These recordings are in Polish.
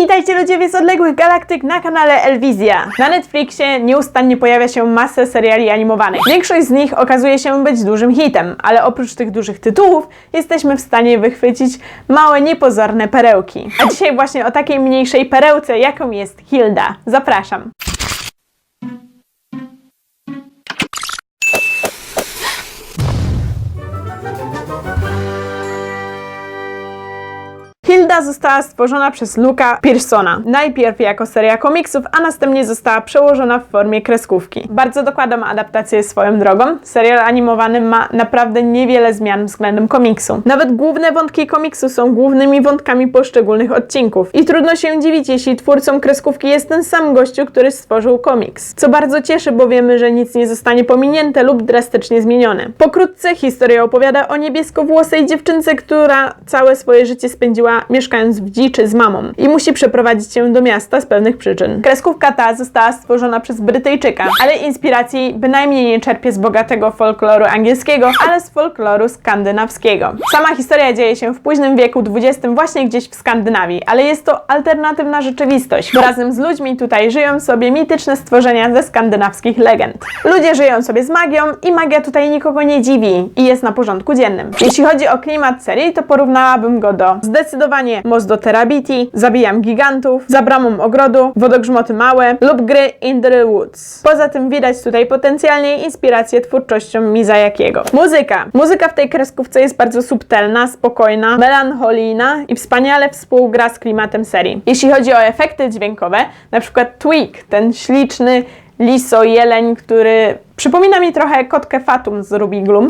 witajcie ludzie z odległych galaktyk na kanale Elwizja. Na Netflixie nieustannie pojawia się masę seriali animowanych. Większość z nich okazuje się być dużym hitem, ale oprócz tych dużych tytułów jesteśmy w stanie wychwycić małe, niepozorne perełki. A dzisiaj właśnie o takiej mniejszej perełce, jaką jest Hilda. Zapraszam. Hilda została stworzona przez Luka Pearsona. Najpierw jako seria komiksów, a następnie została przełożona w formie kreskówki. Bardzo dokładną adaptację swoją drogą. Serial animowany ma naprawdę niewiele zmian względem komiksu. Nawet główne wątki komiksu są głównymi wątkami poszczególnych odcinków. I trudno się dziwić, jeśli twórcą kreskówki jest ten sam gościu, który stworzył komiks. Co bardzo cieszy, bo wiemy, że nic nie zostanie pominięte lub drastycznie zmienione. Pokrótce historia opowiada o niebieskowłosej dziewczynce, która całe swoje życie spędziła mieszkając w dziczy z mamą i musi przeprowadzić się do miasta z pewnych przyczyn. Kreskówka ta została stworzona przez Brytyjczyka, ale inspiracji bynajmniej nie czerpie z bogatego folkloru angielskiego, ale z folkloru skandynawskiego. Sama historia dzieje się w późnym wieku XX właśnie gdzieś w Skandynawii, ale jest to alternatywna rzeczywistość, bo razem z ludźmi tutaj żyją sobie mityczne stworzenia ze skandynawskich legend. Ludzie żyją sobie z magią i magia tutaj nikogo nie dziwi i jest na porządku dziennym. Jeśli chodzi o klimat serii, to porównałabym go do zdecydowanie Most do Terabiti, Zabijam Gigantów, Za bramą ogrodu, Wodogrzmoty Małe lub gry In the Woods. Poza tym widać tutaj potencjalnie inspirację twórczością Mizajakiego. Muzyka. Muzyka w tej kreskówce jest bardzo subtelna, spokojna, melancholijna i wspaniale współgra z klimatem serii. Jeśli chodzi o efekty dźwiękowe, na przykład Twig, ten śliczny liso jeleń, który przypomina mi trochę kotkę Fatum z Ruby Gloom.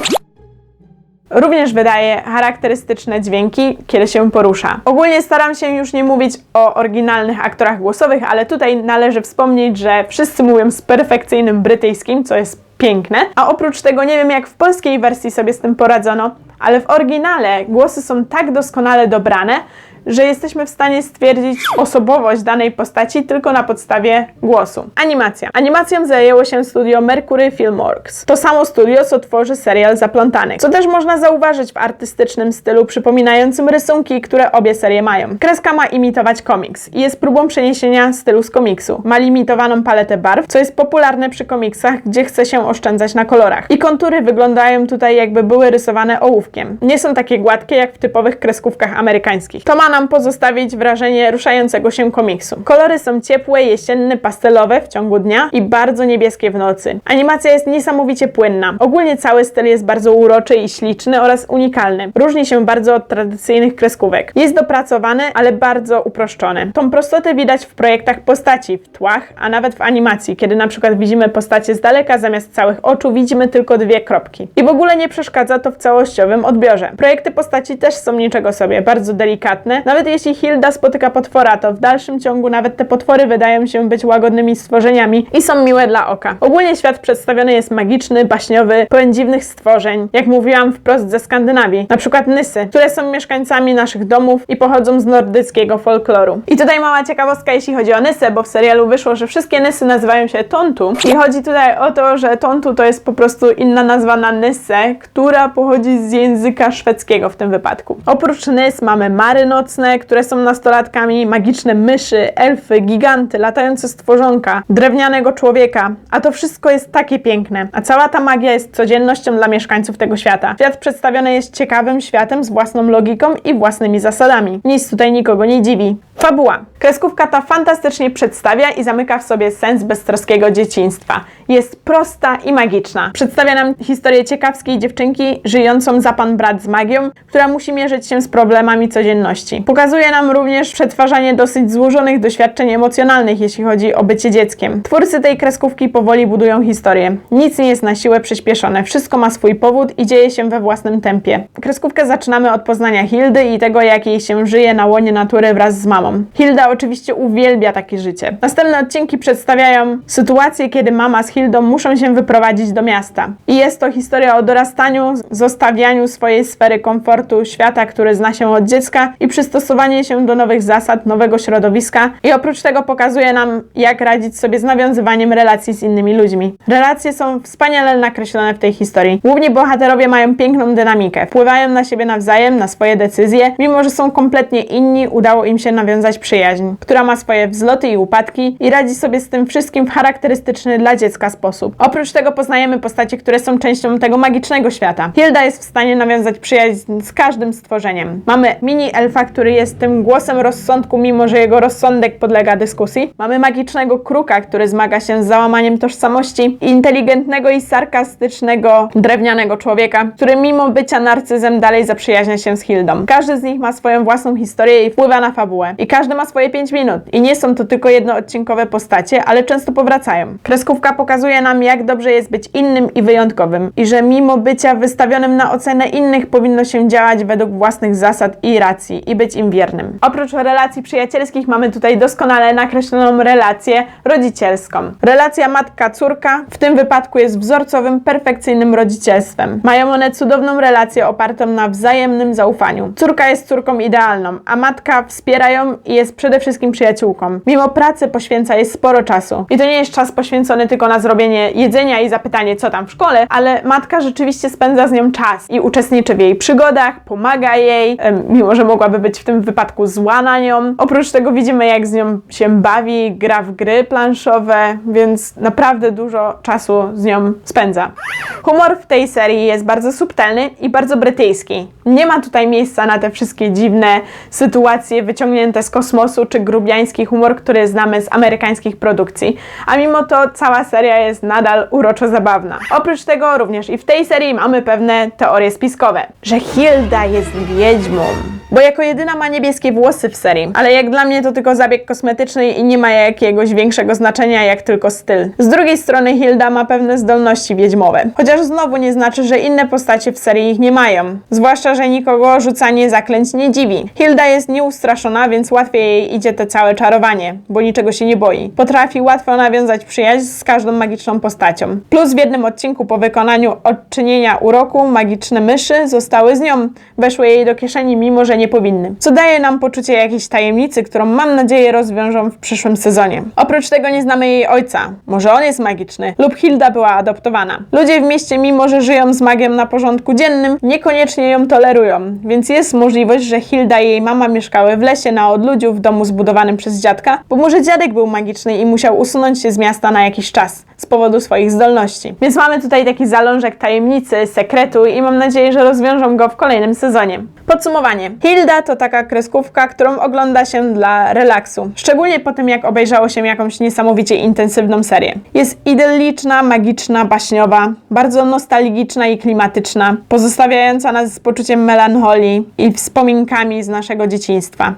Również wydaje charakterystyczne dźwięki, kiedy się porusza. Ogólnie staram się już nie mówić o oryginalnych aktorach głosowych, ale tutaj należy wspomnieć, że wszyscy mówią z perfekcyjnym brytyjskim, co jest piękne. A oprócz tego nie wiem, jak w polskiej wersji sobie z tym poradzono, ale w oryginale głosy są tak doskonale dobrane, że jesteśmy w stanie stwierdzić osobowość danej postaci tylko na podstawie głosu. Animacja. Animacją zajęło się studio Mercury Filmworks. To samo studio, co tworzy serial Zaplątany, co też można zauważyć w artystycznym stylu przypominającym rysunki, które obie serie mają. Kreska ma imitować komiks i jest próbą przeniesienia stylu z komiksu. Ma limitowaną paletę barw, co jest popularne przy komiksach, gdzie chce się oszczędzać na kolorach. I kontury wyglądają tutaj jakby były rysowane ołówkiem. Nie są takie gładkie jak w typowych kreskówkach amerykańskich. To ma pozostawić wrażenie ruszającego się komiksu. Kolory są ciepłe, jesienne, pastelowe w ciągu dnia i bardzo niebieskie w nocy. Animacja jest niesamowicie płynna. Ogólnie cały styl jest bardzo uroczy i śliczny oraz unikalny. Różni się bardzo od tradycyjnych kreskówek. Jest dopracowany, ale bardzo uproszczony. Tą prostotę widać w projektach postaci, w tłach, a nawet w animacji, kiedy na przykład widzimy postacie z daleka, zamiast całych oczu widzimy tylko dwie kropki. I w ogóle nie przeszkadza to w całościowym odbiorze. Projekty postaci też są niczego sobie, bardzo delikatne, nawet jeśli Hilda spotyka potwora, to w dalszym ciągu nawet te potwory wydają się być łagodnymi stworzeniami i są miłe dla oka. Ogólnie świat przedstawiony jest magiczny, baśniowy, pełen dziwnych stworzeń, jak mówiłam wprost ze Skandynawii. Na przykład Nysy, które są mieszkańcami naszych domów i pochodzą z nordyckiego folkloru. I tutaj mała ciekawostka, jeśli chodzi o Nysę, bo w serialu wyszło, że wszystkie Nysy nazywają się Tontu. I chodzi tutaj o to, że Tontu to jest po prostu inna nazwa na Nysę, która pochodzi z języka szwedzkiego w tym wypadku. Oprócz Nys mamy Mary które są nastolatkami, magiczne myszy, elfy, giganty, latające stworzonka, drewnianego człowieka. A to wszystko jest takie piękne. A cała ta magia jest codziennością dla mieszkańców tego świata. Świat przedstawiony jest ciekawym światem z własną logiką i własnymi zasadami. Nic tutaj nikogo nie dziwi. Fabuła. Kreskówka ta fantastycznie przedstawia i zamyka w sobie sens beztroskiego dzieciństwa. Jest prosta i magiczna. Przedstawia nam historię ciekawskiej dziewczynki żyjącą za pan brat z magią, która musi mierzyć się z problemami codzienności. Pokazuje nam również przetwarzanie dosyć złożonych doświadczeń emocjonalnych, jeśli chodzi o bycie dzieckiem. Twórcy tej kreskówki powoli budują historię. Nic nie jest na siłę przyspieszone, wszystko ma swój powód i dzieje się we własnym tempie. Kreskówkę zaczynamy od poznania Hildy i tego, jak jej się żyje na łonie natury wraz z mamą. Hilda oczywiście uwielbia takie życie. Następne odcinki przedstawiają sytuację, kiedy mama z Hildą muszą się wyprowadzić do miasta. I jest to historia o dorastaniu, zostawianiu swojej sfery komfortu, świata, który zna się od dziecka i przystosowanie się do nowych zasad, nowego środowiska. I oprócz tego pokazuje nam, jak radzić sobie z nawiązywaniem relacji z innymi ludźmi. Relacje są wspaniale nakreślone w tej historii. Główni bohaterowie mają piękną dynamikę, wpływają na siebie nawzajem, na swoje decyzje. Mimo, że są kompletnie inni, udało im się nawiązać nawiązać przyjaźń, która ma swoje wzloty i upadki i radzi sobie z tym wszystkim w charakterystyczny dla dziecka sposób. Oprócz tego poznajemy postacie, które są częścią tego magicznego świata. Hilda jest w stanie nawiązać przyjaźń z każdym stworzeniem. Mamy mini elfa, który jest tym głosem rozsądku, mimo że jego rozsądek podlega dyskusji. Mamy magicznego kruka, który zmaga się z załamaniem tożsamości inteligentnego i sarkastycznego drewnianego człowieka, który mimo bycia narcyzem dalej zaprzyjaźnia się z Hildą. Każdy z nich ma swoją własną historię i wpływa na fabułę. I każdy ma swoje 5 minut. I nie są to tylko jednoodcinkowe postacie, ale często powracają. Kreskówka pokazuje nam, jak dobrze jest być innym i wyjątkowym. I że mimo bycia wystawionym na ocenę innych, powinno się działać według własnych zasad i racji i być im wiernym. Oprócz relacji przyjacielskich mamy tutaj doskonale nakreśloną relację rodzicielską. Relacja matka-córka w tym wypadku jest wzorcowym, perfekcyjnym rodzicielstwem. Mają one cudowną relację opartą na wzajemnym zaufaniu. Córka jest córką idealną, a matka wspiera ją i jest przede wszystkim przyjaciółką. Mimo pracy poświęca jej sporo czasu. I to nie jest czas poświęcony tylko na zrobienie jedzenia i zapytanie, co tam w szkole, ale matka rzeczywiście spędza z nią czas i uczestniczy w jej przygodach, pomaga jej, mimo że mogłaby być w tym wypadku zła na nią. Oprócz tego widzimy, jak z nią się bawi, gra w gry planszowe, więc naprawdę dużo czasu z nią spędza. Humor w tej serii jest bardzo subtelny i bardzo brytyjski. Nie ma tutaj miejsca na te wszystkie dziwne sytuacje wyciągnięte z kosmosu czy grubiański humor, który znamy z amerykańskich produkcji. A mimo to cała seria jest nadal uroczo zabawna. Oprócz tego również i w tej serii mamy pewne teorie spiskowe, że Hilda jest wiedźmą. Bo jako jedyna ma niebieskie włosy w serii, ale jak dla mnie to tylko zabieg kosmetyczny i nie ma jakiegoś większego znaczenia jak tylko styl. Z drugiej strony Hilda ma pewne zdolności wiedźmowe, chociaż znowu nie znaczy, że inne postacie w serii ich nie mają. Zwłaszcza, że nikogo rzucanie zaklęć nie dziwi. Hilda jest nieustraszona, więc łatwiej jej idzie to całe czarowanie, bo niczego się nie boi. Potrafi łatwo nawiązać przyjaźń z każdą magiczną postacią. Plus w jednym odcinku po wykonaniu odczynienia uroku magiczne myszy zostały z nią, weszły jej do kieszeni, mimo że nie powinny. Co daje nam poczucie jakiejś tajemnicy, którą mam nadzieję rozwiążą w przyszłym sezonie. Oprócz tego nie znamy jej ojca. Może on jest magiczny, lub Hilda była adoptowana. Ludzie w mieście, mimo że żyją z magią na porządku dziennym, niekoniecznie ją tolerują, więc jest możliwość, że Hilda i jej mama mieszkały w lesie na odludziu w domu zbudowanym przez dziadka, bo może dziadek był magiczny i musiał usunąć się z miasta na jakiś czas z powodu swoich zdolności. Więc mamy tutaj taki zalążek tajemnicy, sekretu i mam nadzieję, że rozwiążą go w kolejnym sezonie. Podsumowanie. Hilda to taka kreskówka, którą ogląda się dla relaksu. Szczególnie po tym, jak obejrzało się jakąś niesamowicie intensywną serię. Jest idylliczna, magiczna, baśniowa, bardzo nostalgiczna i klimatyczna, pozostawiająca nas z poczuciem melancholii i wspominkami z naszego dzieciństwa.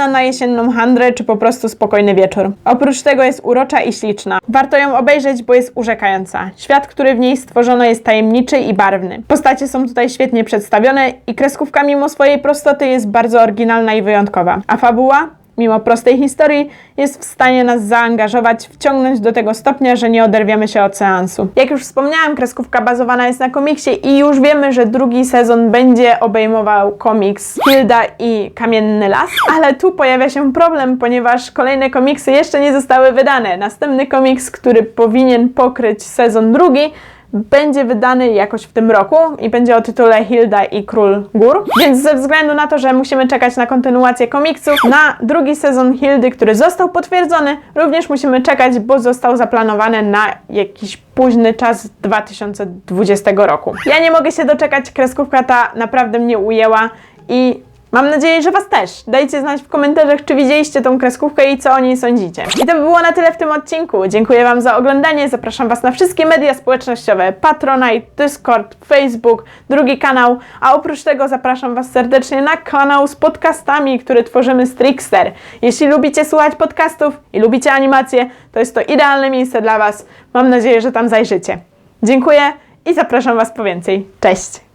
Idealna na jesienną handrę czy po prostu spokojny wieczór. Oprócz tego jest urocza i śliczna. Warto ją obejrzeć, bo jest urzekająca. Świat, który w niej stworzono jest tajemniczy i barwny. Postacie są tutaj świetnie przedstawione i kreskówka mimo swojej prostoty jest bardzo oryginalna i wyjątkowa. A fabuła? Mimo prostej historii, jest w stanie nas zaangażować, wciągnąć do tego stopnia, że nie oderwiemy się od seansu. Jak już wspomniałam, kreskówka bazowana jest na komiksie i już wiemy, że drugi sezon będzie obejmował komiks Hilda i Kamienny Las, ale tu pojawia się problem, ponieważ kolejne komiksy jeszcze nie zostały wydane. Następny komiks, który powinien pokryć sezon drugi, będzie wydany jakoś w tym roku i będzie o tytule Hilda i Król Gór. Więc ze względu na to, że musimy czekać na kontynuację komiksu, na drugi sezon Hildy, który został potwierdzony, również musimy czekać, bo został zaplanowany na jakiś późny czas 2020 roku. Ja nie mogę się doczekać, kreskówka ta naprawdę mnie ujęła i Mam nadzieję, że Was też. Dajcie znać w komentarzach, czy widzieliście tą kreskówkę i co o niej sądzicie. I to by było na tyle w tym odcinku. Dziękuję Wam za oglądanie. Zapraszam Was na wszystkie media społecznościowe: Patronite, Discord, Facebook, drugi kanał. A oprócz tego zapraszam Was serdecznie na kanał z podcastami, który tworzymy z Trickster. Jeśli lubicie słuchać podcastów i lubicie animacje, to jest to idealne miejsce dla Was. Mam nadzieję, że tam zajrzycie. Dziękuję i zapraszam Was po więcej. Cześć!